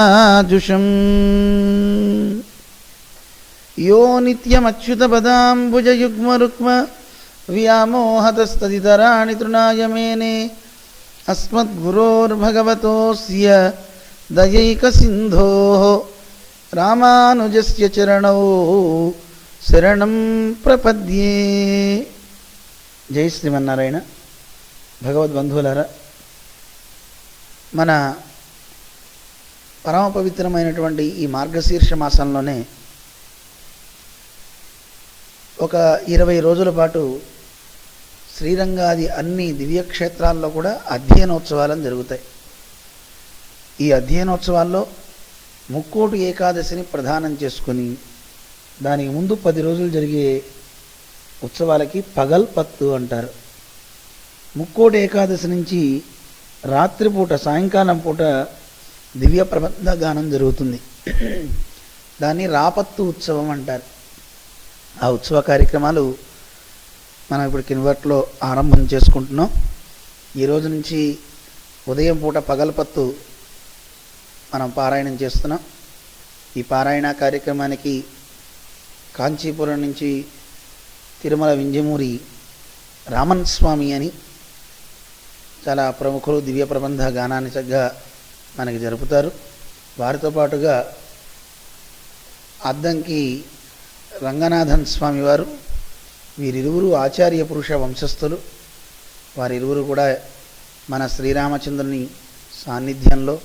ఆజుషం యో నిత్యమచ్యుతపదాంబుజయుగ్మరుక్మ వ్యామోహతస్తదితరాణి తృణాయ మేనే అస్మద్గురోర్భగవతోస్య దయైకసింధో రామానుజస్య చరణౌ శరణం ప్రపద్యే. జై శ్రీమన్నారాయణ. భగవద్బంధువులారా మన పరమ పవిత్రమైనటువంటి ఈ మార్గశీర్ష మాసంలోనే ఒక ఇరవై రోజుల పాటు శ్రీరంగాది అన్ని దివ్యక్షేత్రాల్లో కూడా అధ్యయనోత్సవాలను జరుగుతాయి. ఈ అధ్యయనోత్సవాల్లో ముక్కోటి ఏకాదశిని ప్రధానం చేసుకుని దానికి ముందు పది రోజులు జరిగే ఉత్సవాలకి పగల్పత్తు అంటారు. ముక్కోటి ఏకాదశి నుంచి రాత్రిపూట సాయంకాలం పూట దివ్య ప్రబంధ గానం జరుగుతుంది. దాన్ని రాపత్తు ఉత్సవం అంటారు. ఆ ఉత్సవ కార్యక్రమాలు మనం ఇప్పుడు కిన్వర్ట్లో ఆరంభం చేసుకుంటున్నాం. ఈ రోజు నుంచి ఉదయం పూట పగలపత్తు మనం పారాయణం చేస్తున్నాం. ఈ పారాయణ కార్యక్రమానికి కాంచీపురం నుంచి తిరుమల వింజమూరి రామన్ స్వామి అని చాలా ప్రముఖులు దివ్య ప్రబంధ గానాన్ని చక్కగా మనకి జరుపుతారు. వారితో పాటుగా అద్దంకి రంగనాథన్ స్వామి వారు వీరిరువురు ఆచార్య పురుష వంశస్థులు వారిరువురు కూడా మన శ్రీరామచంద్రుని సాన్నిధ్యంలో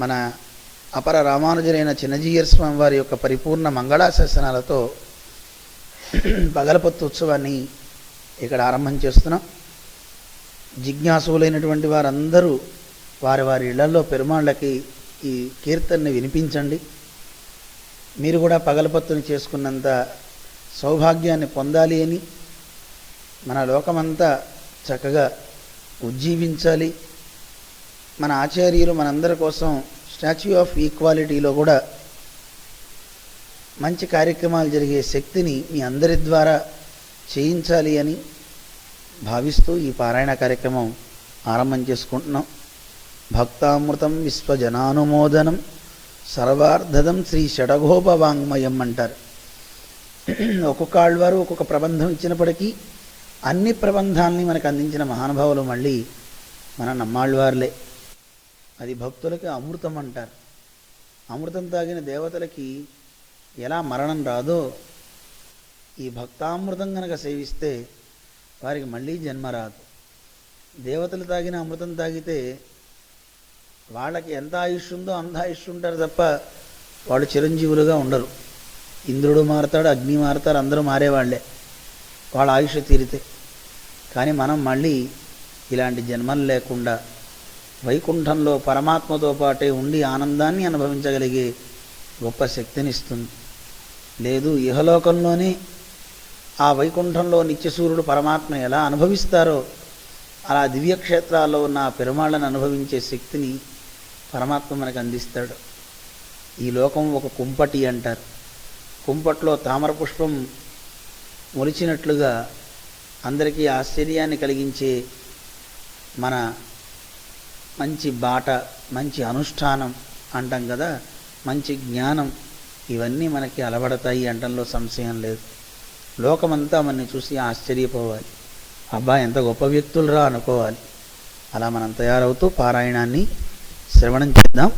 మన అపర రామానుజులైన చిన్నజీయర్ స్వామి వారి యొక్క పరిపూర్ణ మంగళాశాసనాలతో పగలపత్తు ఉత్సవాన్ని ఇక్కడ ఆరంభం చేస్తున్నాం. జిజ్ఞాసులైనటువంటి వారందరూ వారి వారి ఇళ్ళలో పెరుమాళ్ళకి ఈ కీర్తనని వినిపించండి. మీరు కూడా పగలపత్తుని చేసుకున్నంత సౌభాగ్యాన్ని పొందాలి అని మన లోకమంతా చక్కగా ఉజ్జీవించాలి. మన ఆచార్యులు మనందరి కోసం స్టాచ్యూ ఆఫ్ ఈక్వాలిటీలో కూడా మంచి కార్యక్రమాలు జరిగే శక్తిని మీ అందరి ద్వారా చేయించాలి అని భావిస్తూ ఈ పారాయణ కార్యక్రమం ఆరంభం చేసుకుంటున్నాం. భక్తామృతం విశ్వజనానుమోదనం సర్వార్ధదం శ్రీ షడగోపవాంగ్మయం అంటారు. ఒక్కొక్క ఆళ్వారు ఒక్కొక్క ప్రబంధం ఇచ్చినప్పటికీ అన్ని ప్రబంధాలని మనకు అందించిన మహానుభావులు మళ్ళీ మన నమ్మాళ్ళవారులే. అది భక్తులకి అమృతం అంటారు. అమృతం తాగిన దేవతలకి ఎలా మరణం రాదో ఈ భక్తామృతం కనుక సేవిస్తే వారికి మళ్ళీ జన్మ రాదు. దేవతలు తాగిన అమృతం తాగితే వాళ్ళకి ఎంత ఆయుష్ ఉందో అంత ఆయుష్ ఉంటారు తప్ప వాళ్ళు చిరంజీవులుగా ఉండరు. ఇంద్రుడు మారతాడు అగ్ని మారుతారు అందరూ మారేవాళ్ళే. వాళ్ళ ఆయుష్ తీరితే. కానీ మనం మళ్ళీ ఇలాంటి జన్మలు లేకుండా వైకుంఠంలో పరమాత్మతో పాటే ఉండి ఆనందాన్ని అనుభవించగలిగే గొప్ప శక్తినిస్తుంది. లేదు ఇహలోకంలోనే ఆ వైకుంఠంలో నిత్యసూర్యుడు పరమాత్మ ఎలా అనుభవిస్తారో అలా దివ్యక్షేత్రాల్లో ఉన్న ఆ పెరుమాళ్ళను అనుభవించే శక్తిని పరమాత్మ మనకు అందిస్తాడు. ఈ లోకం ఒక కుంపటి అంటారు. కుంపట్లో తామర పుష్పం మొలిచినట్లుగా అందరికీ ఆశ్చర్యాన్ని కలిగించే మన మంచి బాట మంచి అనుష్ఠానం అంటాం కదా మంచి జ్ఞానం ఇవన్నీ మనకి అలవడతాయి అంటంలో సంశయం లేదు. లోకమంతా మనని చూసి ఆశ్చర్యపోవాలి. అబ్బా ఎంత గొప్ప వ్యక్తులరా అనుకోవాలి. అలా మనం తయారవుతూ పారాయణాన్ని శ్రవణం చేద్దాం.